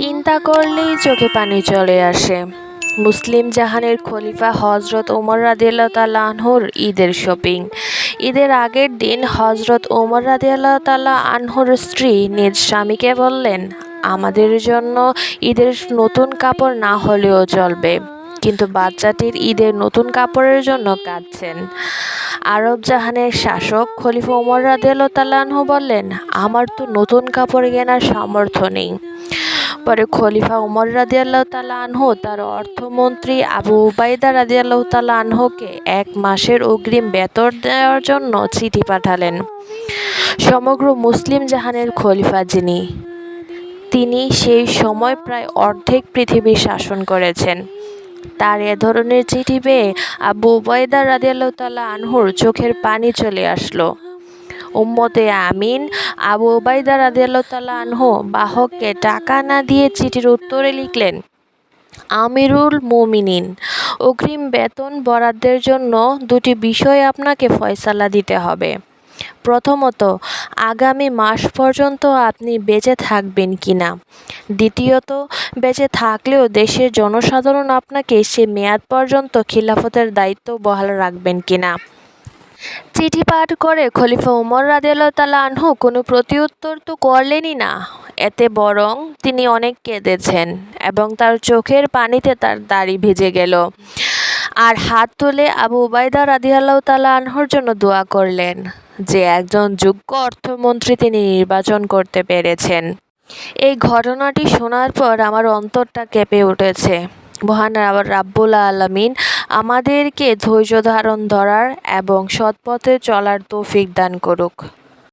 চিন্তা করলেই চোখে পানি চলে আসে। মুসলিম জাহানের খলিফা হজরত ওমর রাদিয়াল্লাহ তাল্লাহ আনহুর ঈদের শপিং। ঈদের আগের দিন হজরত ওমর রাদিয়াল্লাহ তাল্লাহ আনহুর স্ত্রী নিজ স্বামীকে বললেন, আমাদের জন্য ঈদের নতুন কাপড় না হলেও চলবে। কিন্তু বাচ্চাটির ঈদের নতুন কাপড়ের জন্য কাঁদছেন। আরব জাহানের শাসক খলিফা ওমর রাদিয়াল্লাহু তাআলা আনহু বললেন, আমার তো নতুন কাপড় কেনার সামর্থ্য নেই। পরে খলিফা ওমর রাদিয়াল্লাহু তাআলা আনহু, তার অর্থমন্ত্রী আবু উবাইদা রাদিয়াল্লাহু তাআলা আনহুকে এক মাসের অগ্রিম বেতন দেওয়ার জন্য চিঠি পাঠালেন। সমগ্র মুসলিম জাহানের খলিফা যিনি, তিনি সেই সময় প্রায় অর্ধেক পৃথিবী শাসন করেছেন। তার এ ধরনের চিঠি পেয়ে আবু উবাইদা রাদিয়াল্লাহু তাআলা আনহুর চোখের পানি চলে আসলো। উম্মতে আমিন। আবু ওবায়দা রাদিয়াল্লাহু তাআলা আনহু বাহককে টাকা না দিয়ে চিঠির উত্তরে লিখলেন, আমিরুল মুমিনিন, অগ্রিম বেতন বরাদ্দের জন্য দুটি বিষয় আপনাকে ফয়সালা দিতে হবে। প্রথমত, আগামী মাস পর্যন্ত আপনি বেঁচে থাকবেন কি না? দ্বিতীয়ত, বেঁচে থাকলেও দেশের জনসাধারণ আপনাকে সে মেয়াদ পর্যন্ত খিলাফতের দায়িত্ব বহাল রাখবেন কি না? চিঠি পাঠ করে খলিফা উমর রাদিয়াল্লাহু তাআলা আনহু কোনো প্রতিউত্তর তো করলেনই না। এতে বরং তিনি অনেক কেঁদেছেন এবং তার চোখের পানিতে তার দাড়ি ভিজে গেল। আর হাত তুলে আবু উবাইদা রাদিয়াল্লাহু তাআলা আনহুর জন্য দোয়া করলেন যে একজন যোগ্য অর্থমন্ত্রী তিনি নির্বাচন করতে পেরেছেন। এই ঘটনাটি শোনার পর আমার অন্তরটা কেঁপে উঠেছে। মহান রাব্বুল আলামিন আমাদেরকে ধৈর্য ধারণ ধরার এবং সৎপথে চলার তৌফিক দান করুক।